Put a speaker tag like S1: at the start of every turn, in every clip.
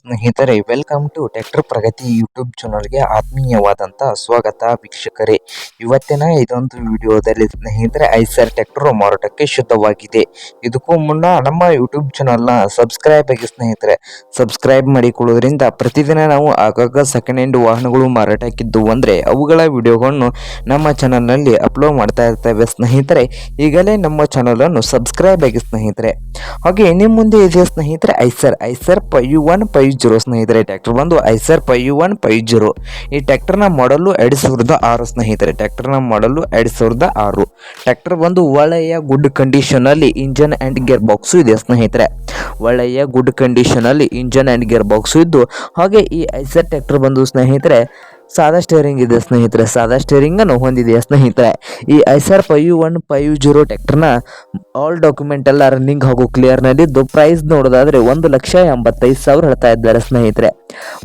S1: ಸ್ನೇಹಿತರೆ welcome to tractor Pragati YouTube ಚಾನಲ್ಗೆ ಆತ್ಮೀಯವಾದಂಥ ಸ್ವಾಗತ ವೀಕ್ಷಕರೇ. ಇವತ್ತಿನ ಇದೊಂದು ವಿಡಿಯೋದಲ್ಲಿ ಸ್ನೇಹಿತರೆ, ಐಸರ್ ಟ್ರ್ಯಾಕ್ಟರ್ ಮಾರಾಟಕ್ಕೆ ಶುದ್ಧವಾಗಿದೆ. ಇದಕ್ಕೂ ಮುನ್ನ ನಮ್ಮ ಯೂಟ್ಯೂಬ್ ಚಾನಲ್ನ ಸಬ್ಸ್ಕ್ರೈಬ್ ಆಗಿ ಸ್ನೇಹಿತರೆ ಸಬ್ಸ್ಕ್ರೈಬ್ ಮಾಡಿಕೊಳ್ಳೋದ್ರಿಂದ ಪ್ರತಿದಿನ ನಾವು ಆಗಾಗ ಸೆಕೆಂಡ್ ಹ್ಯಾಂಡ್ ವಾಹನಗಳು ಮಾರಾಟಕ್ಕಿದ್ದು ಅಂದರೆ ಅವುಗಳ ವಿಡಿಯೋಗಳನ್ನು ನಮ್ಮ ಚಾನಲ್ನಲ್ಲಿ ಅಪ್ಲೋಡ್ ಮಾಡ್ತಾ ಇರ್ತೇವೆ ಸ್ನೇಹಿತರೆ. ಈಗಲೇ ನಮ್ಮ ಚಾನಲನ್ನು ಸಬ್ಸ್ಕ್ರೈಬ್ ಆಗಿ ಸ್ನೇಹಿತರೆ. ಹಾಗೆ ನಿಮ್ಮ ಮುಂದೆ ಇದೆ ಸ್ನೇಹಿತರೆ, Eicher Eicher pi one five zero ಸ್ನೇಹಿತರೆ ಟ್ಯಾಕ್ಟರ್ ಬಂದು Eicher five one five zero. ಈ ಟ್ಯಾಕ್ಟರ್ನ ಮಾಡಲು ಎರಡು ಸಾವಿರದ ಆರು ಸ್ನೇಹಿತರೆ ಟ್ಯಾಕ್ಟರ್ನ ಮಾಡಲು ಎರಡು ಸಾವಿರದ ಆರು. ಟ್ಯಾಕ್ಟರ್ ಬಂದು ಒಳ್ಳೆಯ ಗುಡ್ ಕಂಡೀಷನಲ್ಲಿ ಇಂಜನ್ ಆ್ಯಂಡ್ ಗೇರ್ ಬಾಕ್ಸು ಇದೆ ಸ್ನೇಹಿತರೆ. ಒಳ್ಳೆಯ ಗುಡ್ ಕಂಡೀಷನಲ್ಲಿ ಇಂಜನ್ ಆ್ಯಂಡ್ ಗೇರ್ ಬಾಕ್ಸು ಇದ್ದು, ಹಾಗೆ ಈ ಐಸರ್ ಟ್ಯಾಕ್ಟರ್ ಬಂದು ಸ್ನೇಹಿತರೆ ಸಾದಾ ಸ್ಟೇರಿಂಗ್ ಇದೆ ಸ್ನೇಹಿತರೆ, ಸಾದಾ ಸ್ಟೇರಿಂಗನ್ನು ಹೊಂದಿದೆ ಸ್ನೇಹಿತರೆ? ಈ Eicher five one five zero ಟ್ರ್ಯಾಕ್ಟರ್ನ ಆಲ್ ಡಾಕ್ಯುಮೆಂಟ್ ಎಲ್ಲ ರನ್ನಿಂಗ್ ಹಾಗೂ ಕ್ಲಿಯರ್ನಲ್ಲಿದ್ದು ಪ್ರೈಸ್ ನೋಡೋದಾದರೆ ಒಂದು ಲಕ್ಷ ಎಂಬತ್ತೈದು ಸಾವಿರ ಹೇಳ್ತಾ ಇದ್ದಾರೆ ಸ್ನೇಹಿತರೆ.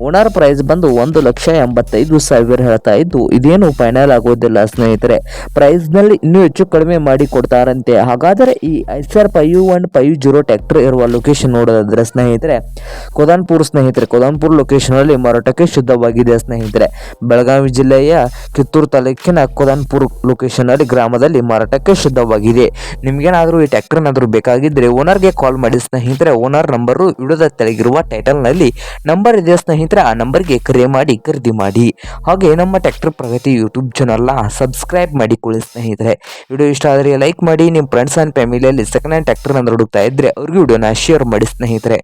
S1: ಓನರ್ ಪ್ರೈಸ್ ಬಂದು ಒಂದು ಲಕ್ಷ ಎಂಬತ್ತೈದು ಸಾವಿರ ಹೇಳ್ತಾ ಇದ್ದು, ಇದೇನು ಫೈನಲ್ ಆಗೋದಿಲ್ಲ ಸ್ನೇಹಿತರೆ. ಪ್ರೈಸ್ನಲ್ಲಿ ಇನ್ನೂ ಹೆಚ್ಚು ಕಡಿಮೆ ಮಾಡಿ ಕೊಡ್ತಾರಂತೆ. ಹಾಗಾದರೆ ಈ Eicher five one five zero tractor ಇರುವ ಲೊಕೇಶನ್ ನೋಡೋದಾದರೆ ಸ್ನೇಹಿತರೆ, ಕೊದಾನ್ಪುರ್ ಸ್ನೇಹಿತರೆ, ಕೊದಾನ್ಪುರ್ ಲೊಕೇಶನಲ್ಲಿ ಮಾರಾಟಕ್ಕೆ ಶುದ್ಧವಾಗಿದೆ ಸ್ನೇಹಿತರೆ. ಬೆಳಗಾವಿ ಜಿಲ್ಲೆಯ ಕಿತ್ತೂರು ತಾಲೂಕಿನ ಲೊಕೇಶನ್ ಲೊಕೇಶನಲ್ಲಿ ಗ್ರಾಮದಲ್ಲಿ ಮಾರಾಟಕ್ಕೆ ಶುದ್ಧವಾಗಿದೆ. ನಿಮಗೇನಾದರೂ ಈ ಟ್ರ್ಯಾಕ್ಟರ್ ಏನಾದರೂ ಬೇಕಾಗಿದ್ದರೆ ಓನರ್ಗೆ ಕಾಲ್ ಮಾಡಿ ಸ್ನೇಹಿತರೆ ಓನರ್ ನಂಬರು ವಿಡಿಯೋದ ತೆಳಗಿರುವ ಟೈಟಲ್ನಲ್ಲಿ ನಂಬರ್ ಇದೆ ಸ್ನೇಹಿತರೆ, ಆ ನಂಬರ್ಗೆ ಕರೆ ಮಾಡಿ ಖರೀದಿ ಮಾಡಿ. ಹಾಗೆ ನಮ್ಮ ಟ್ಯಾಕ್ಟರ್ ಪ್ರಗತಿ ಯೂಟ್ಯೂಬ್ ಚಾನಲ್ನ ಸಬ್ಸ್ಕ್ರೈಬ್ ಮಾಡಿಕೊಳ್ಳಿ ಸ್ನೇಹಿತರೆ. ವಿಡಿಯೋ ಇಷ್ಟ ಆದರೆ ಲೈಕ್ ಮಾಡಿ ನಿಮ್ಮ ಫ್ರೆಂಡ್ಸ್ ಆ್ಯಂಡ್ ಫ್ಯಾಮಿಲಿಯಲ್ಲಿ ಸೆಕೆಂಡ್ ಹ್ಯಾಂಡ್ ಟ್ರ್ಯಾಕ್ಟರ್ ಅಂದ್ರೆ ಹುಡುಕ್ತಾ ಇದ್ದರೆ ಅವ್ರಿಗೆ ವಿಡಿಯೋನ ಶೇರ್ ಮಾಡಿ ಸ್ನೇಹಿತರೆ.